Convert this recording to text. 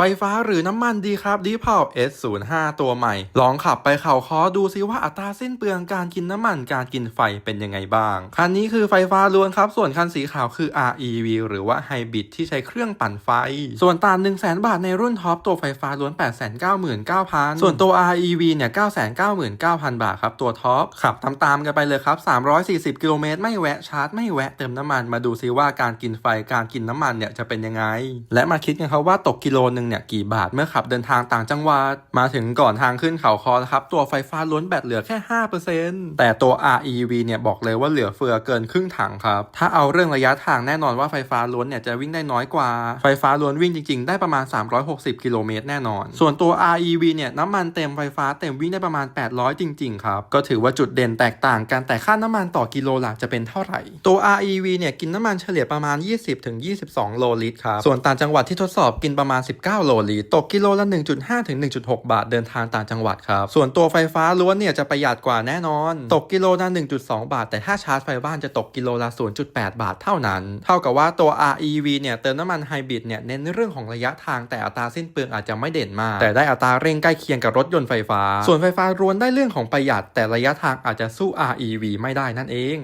ไฟฟ้าหรือน้ำมันดีครับดีพาว S05 ตัวใหม่ ลองขับไปเข่าคอดูซิว่าอัตราสิ้นเปลืองการกินน้ำมันการกินไฟเป็นยังไงบ้าง คันนี้คือไฟฟ้าล้วนครับ ส่วนคันสีขาวคือ REV หรือว่าไฮบริดที่ใช้เครื่องปั่นไฟ ส่วนต่าง1 0 0 0 0 0 บาทในรุ่นท็อปตัวไฟฟ้าล้วน 899,000 ส่วนตัว REV เนี่ย999,000 บาทครับตัวท็อปขับตามๆกันไปเลยครับ 340 กิโลเมตรไม่แวะชาร์จไม่แวะเติมน้ำมันมาดูซิว่าการกินไฟการกินน้ำมันเนี่ยจะเป็นยังไง และมาคิดกันครับว่าตกกิโลนึงเนี่ยกี่บาทเมื่อขับเดินทางต่างจังหวัด มาถึงก่อนทางขึ้นเขาคอนะครับ ตัวไฟฟ้าล้วนแบตเหลือแค่ 5%แต่ตัว REV เนี่ยบอกเลยว่าเหลือเฟือเกินครึ่งถังครับ ถ้าเอาเรื่องระยะทางแน่นอนว่าไฟฟ้าล้วนเนี่ยจะวิ่งได้น้อยกว่า ไฟฟ้าล้วนวิ่งจริง ๆ ได้ประมาณ 360 กิโลเมตรแน่นอน ส่วนตัว REV เนี่ยน้ำมันเต็มไฟฟ้าเต็มวิ่งได้ประมาณ 800 จริง ๆ ครับ ก็ถือว่าจุดเด่นแตกต่างกันแต่ค่าน้ำมันต่อกิโลหลักจะเป็นเท่าไหร่ ตัว REV เนี่ยกินน้ำมันเฉลี่ยประมาณ 20-22 โลลิตรครับ ส่วนต่างจังหวัดที่ทดสอบกินประมาณ 19โลลิตรตกกิโลละ 1.5 ถึง 1.6 บาทเดินทางต่างจังหวัดครับ ส่วนตัวไฟฟ้าล้วนเนี่ยจะประหยัดกว่าแน่นอน ตกกิโลละ 1.2 บาท แต่ถ้าชาร์จไฟบ้านจะตกกิโลละ 0.8 บาทเท่านั้น เท่ากับว่าตัว REV เนี่ยเติมน้ำมันไฮบริดเนี่ยเน้นเรื่องของระยะทางแต่อัตราสิ้นเปลืองอาจจะไม่เด่นมาก แต่ได้อัตราเร่งใกล้เคียงกับรถยนต์ไฟฟ้า ส่วนไฟฟ้าล้วนได้เรื่องของประหยัด แต่ระยะทางอาจจะสู้ REV ไม่ได้นั่นเอง